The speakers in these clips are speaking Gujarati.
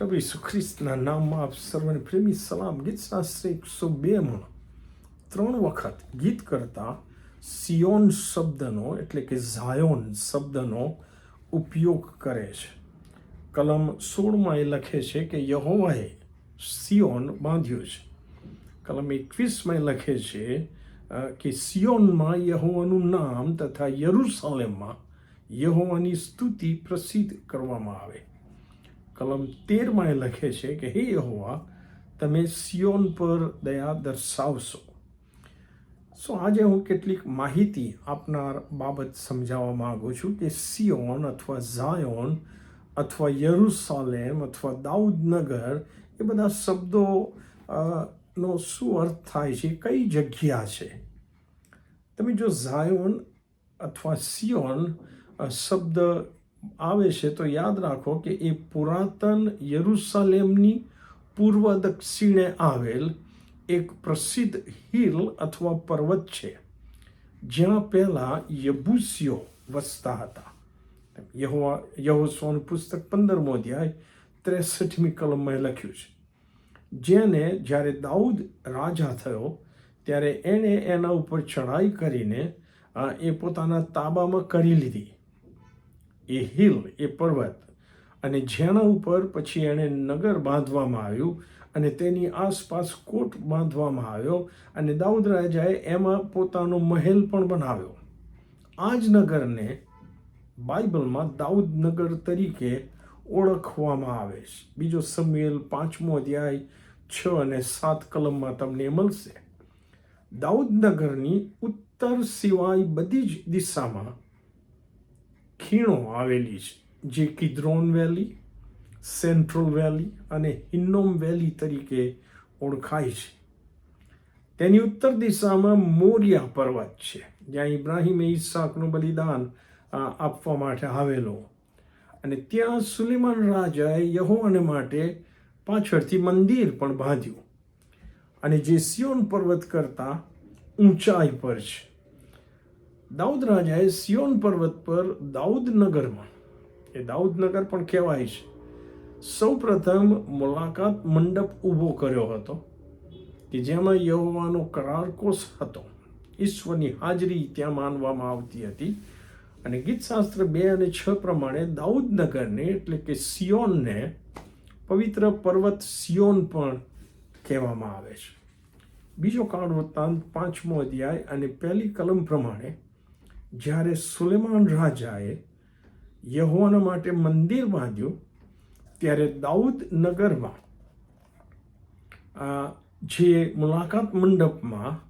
પ્રભુ ઈસુ ખ્રિસ્તના નામમાં આપ સર્વને પ્રેમી સલામ ગીત શાસ્ત્ર એકસો બેમાં ત્રણ વખત ગીત કરતા સિયોન શબ્દનો એટલે કે ઝાયોન શબ્દનો ઉપયોગ કરે છે કલમ સોળમાં એ લખે છે કે યહોવાએ સિયોન બાંધ્યું છે કલમ એકવીસમાં એ લખે છે કે સિયોનમાં યહોવાનું નામ તથા યરુસાલેમમાં યહોવાની સ્તુતિ પ્રસિદ્ધ કરવામાં આવે કલમ તેરમાં એ લખે છે કે, હે યહોવા, તમે સિયોન પર દયા દર્શાવશો. સો આજે હું કેટલીક માહિતી આપનાર બાબત સમજાવવા માગું છું કે સિયોન અથવા ઝાયોન અથવા યરુસાલેમ અથવા દાઉદનગર એ બધા શબ્દો નો શું અર્થ થાય છે, કઈ જગ્યા છે? તમે જો ઝાયોન અથવા સિયોન શબ્દ આવે છે, તો યાદ રાખો કે એ પુરાતન યરુસાલેમની પૂર્વ દક્ષિણે આવેલ એક પ્રસિદ્ધ હિલ અથવા પર્વત છે, જ્યાં પહેલાં યબુસીઓ વસતા હતા. યહોવા, યહોસ્વાનું પુસ્તક પંદરમો અધ્યાય, ત્રેસઠમી કલમમાં લખ્યું છે. જેને જ્યારે દાઉદ રાજા થયો, ત્યારે એણે એના ઉપર ચઢાઈ કરીને એ પોતાના તાબામાં કરી લીધી. એ હિલ, એ પર્વત. અને જેના ઉપર પછી એણે નગર બાંધવામાં આવ્યું અને તેની આસપાસ કોટ બાંધવામાં આવ્યો અને દાઉદ રાજાએ એમાં પોતાનો મહેલ પણ બનાવ્યો. આ જ નગરને બાઇબલમાં દાઉદ નગર તરીકે ઓળખવામાં આવે છે. બીજો સમ્યુએલ પાંચમો અધ્યાય છ અને સાત કલમમાં તમને મળશે. દાઉદ નગરની ઉત્તર સિવાય બધી જ દિશામાં ખીણો આવેલી છે, જે કિદ્રોન વેલી, સેન્ટ્રલ વેલી અને હિન્નોમ વેલી તરીકે ઓળખાય છે. તેની ઉત્તર દિશામાં મોરિયા પર્વત છે, જ્યાં ઇબ્રાહિમે ઈસાકનું બલિદાન આપવા માટે આવેલો. અને ત્યાં સુલેમાન રાજાએ યહોવાને માટે પાછળથી મંદિર પણ બાંધ્યું. અને જે સિયોન પર્વત કરતાં ઊંચાઈ પર છે. દાઉદ રાજાએ સિયોન પર્વત પર દાઉદનગરમાં, એ દાઉદનગર પણ કહેવાય છે સૌ પ્રથમ મુલાકાત મંડપ ઊભો કર્યો હતો, કે જેમાં યહોવાનો કરારકોષ હતો. ઈશ્વરની હાજરી ત્યાં માનવામાં આવતી હતી અને ગીતશાસ્ત્ર બે અને છ પ્રમાણે દાઉદનગરને, એટલે કે સિયોનને, પવિત્ર પર્વત સિયોન પણ કહેવામાં આવે છે. બીજો કાળ વૃત્તાંત પાંચમો અધ્યાય અને પહેલી કલમ પ્રમાણે જ્યારે સુલેમાન રાજાએ યહોવાના માટે મંદિર બાંધ્યું, ત્યારે દાઉદ નગરમાં જે મુલાકાત મંડપમાં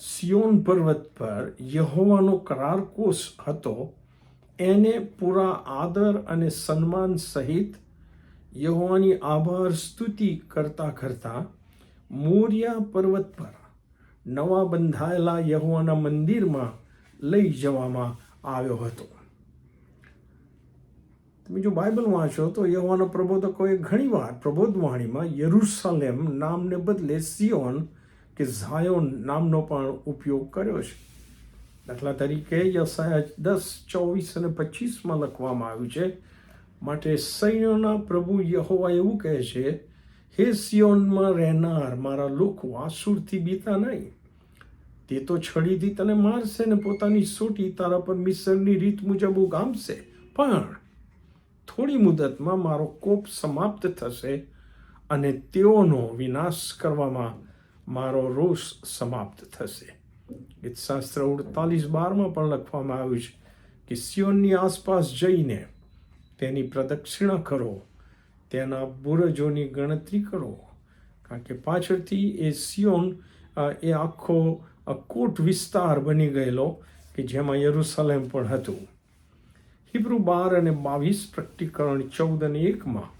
સિયોન પર્વત પર યહોવાનો કરારકોશ હતો, એને પૂરા આદર અને સન્માન સહિત યહોવાની આભાર સ્તુતિ કરતા કરતા મોરિયા પર્વત પર નવા બંધાયેલા યહોવાના મંદિરમાં લઈ જવામાં આવ્યો હતો. તમે જો બાઇબલ વાંચો તો યહોવાનો પ્રબોધકોએ ઘણીવાર પ્રબોધવાણીમાં યરુસલેમ નામને બદલે સિયોન કે ઝાયોન નામનો પણ ઉપયોગ કર્યો છે. દાખલા તરીકે યસાયા દસ, ચોવીસ અને પચીસમાં લખવામાં આવ્યું છે, માટે સૈન્યોના પ્રભુ યહોવા એવું કહે છે, હે સિયોનમાં રહેનાર મારા લોકો આસુરથી બીતા નહીં. તે તો છડીથી તને મારશે ને પોતાની સોટી તારા પર મિસરની રીત મુજબ ઉગામશે. પણ થોડી મુદતમાં મારો કોપ સમાપ્ત થશે અને તેઓનો વિનાશ કરવામાં મારો રોષ સમાપ્ત થશે. ગીતશાસ્ત્ર અડતાલીસ બારમાં પણ લખવામાં આવ્યું છે કે સિયોનની આસપાસ જઈને તેની પ્રદક્ષિણા કરો, તેના બુરજોની ગણતરી કરો. કારણ કે પાછળથી એ સિયોન એ આખો અ, કોટ વિસ્તાર બની ગયેલો કે જેમાં યરુસલેમ પણ હતું. હિબ્રુ બાર અને બાવીસ પ્રકટીકરણ ચૌદ અને એકમાં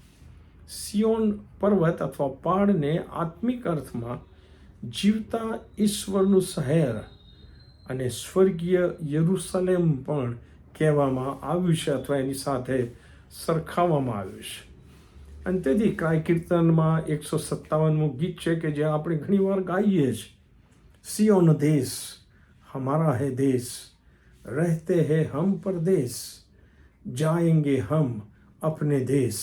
સિયોન પર્વત અથવા પહાડને આત્મિક અર્થમાં જીવતા ઈશ્વરનું શહેર અને સ્વર્ગીય યરુસલેમ પણ કહેવામાં આવ્યું છે અથવા એની સાથે સરખાવવામાં આવ્યું છે. અને તેથી કાય કીર્તનમાં એકસો સત્તાવનમું ગીત છે કે જે આપણે ઘણીવાર ગાઈએ છીએ સિયોન દેશ હમારા હે દેશ રહેતે હે હમ પરદેશ जाएंगे हम अपने देश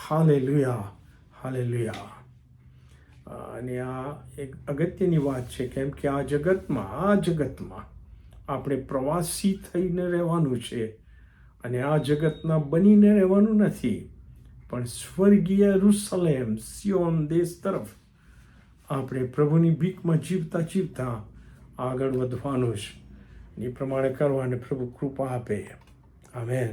હાલે લુયા હાલે લુયા અને આ એક અગત્યની વાત છે કેમ કે આ જગતમાં આ જગતમાં આપણે પ્રવાસી થઈને રહેવાનું છે અને આ જગતના બનીને રહેવાનું નથી પણ સ્વર્ગીય રૂસલેમ સિયોન દેશ તરફ આપણે પ્રભુની ભીખમાં જીવતા જીવતા આગળ વધવાનું છે. એ પ્રમાણે કરવા અને પ્રભુ કૃપા આપે. આમેન.